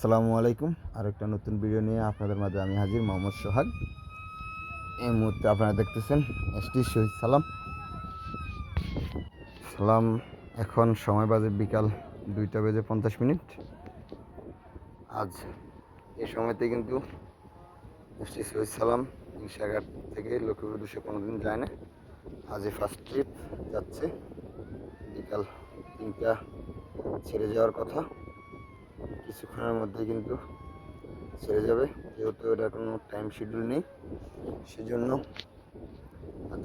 আসসালামু আলাইকুম। আর একটা নতুন ভিডিও নিয়ে আপনাদের মাঝে আমি হাজির, মোহাম্মদ সোহাগ। এই মুহূর্তে আপনারা দেখতেছেন এসটি শহীদ সালাম। সালাম, এখন সময় বাজে বিকাল দুইটা বেজে পঞ্চাশ মিনিট। আজ এই সময়তে কিন্তু এসটি শহীদ সালাম ইনশাঘাট থেকে লক্ষ্মীপুর দুশো পনেরো দিন যায় না। আজ ফার্স্ট ট্রিপ যাচ্ছে। বিকাল তিনটা ছেড়ে যাওয়ার কথা। কিছুক্ষণের মধ্যে কিন্তু ছেড়ে যাবে। যেহেতু এটা কোনো টাইম শিডিউল নেই, সেজন্য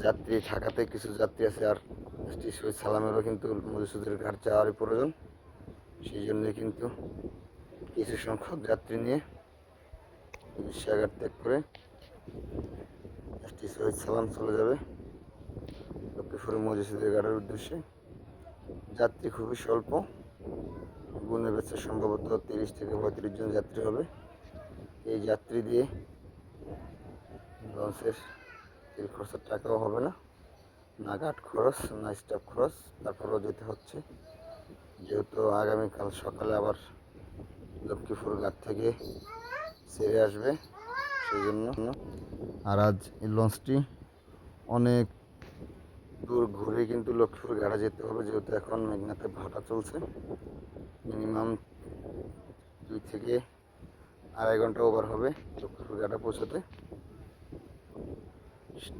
যাত্রী ঢাকাতে কিছু যাত্রী আছে আর শহীদ সালামেরও কিন্তু মধুসূদের ঘাট যাওয়ারই প্রয়োজন। সেই জন্যই কিন্তু কিছু সংখ্যক যাত্রী নিয়ে বিশ্বাঘাট ত্যাগ করে এসটি শহীদ সালাম চলে যাবে লক্ষ্মীপুর মধুসূদের ঘাটের উদ্দেশ্যে। যাত্রী খুবই স্বল্প। গুনে বেচে সম্ভবত তিরিশ থেকে পঁয়ত্রিশ জন যাত্রী হবে। এই যাত্রী দিয়ে লঞ্চের তেল খরচের টাকাও হবে না। না ঘাট খরচ, না স্টাফ খরচ, তারপরেও যেতে হচ্ছে। যেহেতু আগামীকাল সকালে আবার লক্ষ্মীপুর ঘাট থেকে ছেড়ে আসবে সেই জন্য আর আজ এই লঞ্চটি অনেক দূর ঘুরে কিন্তু লক্ষ্মীপুর ঘাটে যেতে হবে, যেহেতু এখন মেঘনাতে ভাটা চলছে। মিনিমাম দুই থেকে আড়াই ঘণ্টা ওভার হবে লক্ষ্মীপুর ঘাটে পৌঁছাতে।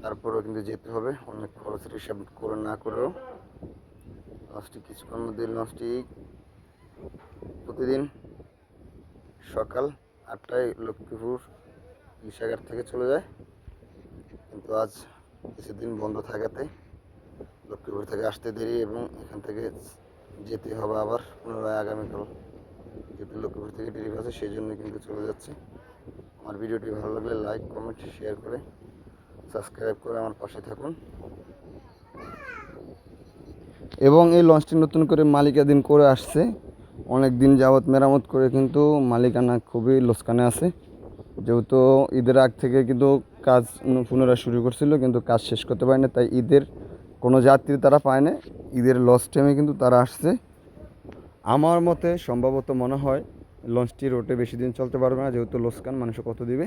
তারপরেও কিন্তু যেতে হবে, অনেক খরচের হিসাব করে না করেও। লঞ্চটি কিছুক্ষণ মধ্যে লঞ্চটি প্রতিদিন সকাল আটটায় লক্ষ্মীপুর ইশাঘাট থেকে চলে যায়। কিন্তু আজ কিছুদিন বন্ধ থাকাতে থেকে আসতে দেরি এবং এখান থেকে যেতে হবে আবার পুনরায় আগামীকাল যেহেতু লক্ষ্মীপুর থেকে ট্রিপ আছে সেই জন্য কিন্তু চলে যাচ্ছে। আমার ভিডিওটি ভালো লাগলে লাইক কমেন্ট শেয়ার করে সাবস্ক্রাইব করে আমার পাশে থাকুন। এবং এই লঞ্চটি নতুন করে মালিকাধীন করে আসছে। অনেক দিন যাবৎ মেরামত করে কিন্তু মালিকানা খুবই লোসকানে আছে। যেহেতু ঈদের আগ থেকে কিন্তু কাজ পুনরায় শুরু করছিল, কিন্তু কাজ শেষ করতে পারেনি, তাই ঈদের কোনো যাত্রী তারা পায় না। ঈদের লস টাইমে কিন্তু তারা আসছে। আমার মতে সম্ভবত মনে হয় লঞ্চটি রোটে বেশি দিন চলতে পারবে না, যেহেতু লোসকান মানুষ কত দিবে।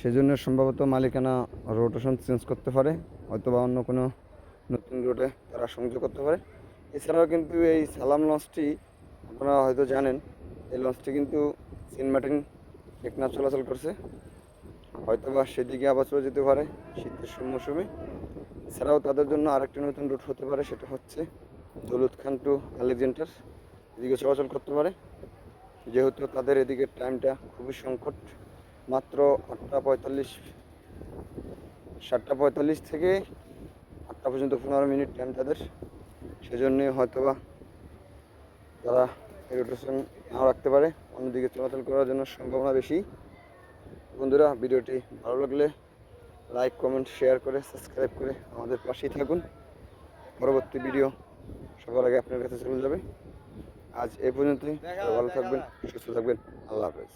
সেজন্য সম্ভবত মালিকানা রোটেশন চেঞ্জ করতে পারে হয়তো বা অন্য কোনো নতুন রোডে তারা সংযোগ করতে পারে। এছাড়াও কিন্তু এই সালাম লঞ্চটি আপনারা হয়তো জানেন, এই লঞ্চটি কিন্তু সিনমাটিন টেকনা চলাচল করছে। হয়তো বা সেদিকে আবার চলে যেতে পারে শীতের মৌসুমে। এছাড়াও তাদের জন্য আরেকটি নতুন রুট হতে পারে, সেটা হচ্ছে দৌলত খান টু আলেকজেন্ডার। এদিকে চলাচল করতে পারে। যেহেতু তাদের এদিকে টাইমটা খুবই সংকট, মাত্র আটটা পঁয়তাল্লিশ, সাতটা পঁয়তাল্লিশ থেকে আটটা পর্যন্ত পনেরো মিনিট টাইম তাদের। সেজন্যই হয়তোবা তারা রোটেশন নাও রাখতে পারে। অন্যদিকে চলাচল করার জন্য সম্ভাবনা বেশি। বন্ধুরা, ভিডিওটি ভালো লাগলে লাইক, কমেন্ট, শেয়ার করে, সাবস্ক্রাইব করে আমাদের পাশেই থাকুন। পরবর্তী ভিডিও সবার আগে আপনার কাছে চলে যাবে। আজ এ পর্যন্তই। ভালো থাকবেন, সুস্থ থাকবেন। আল্লাহ হাফেজ।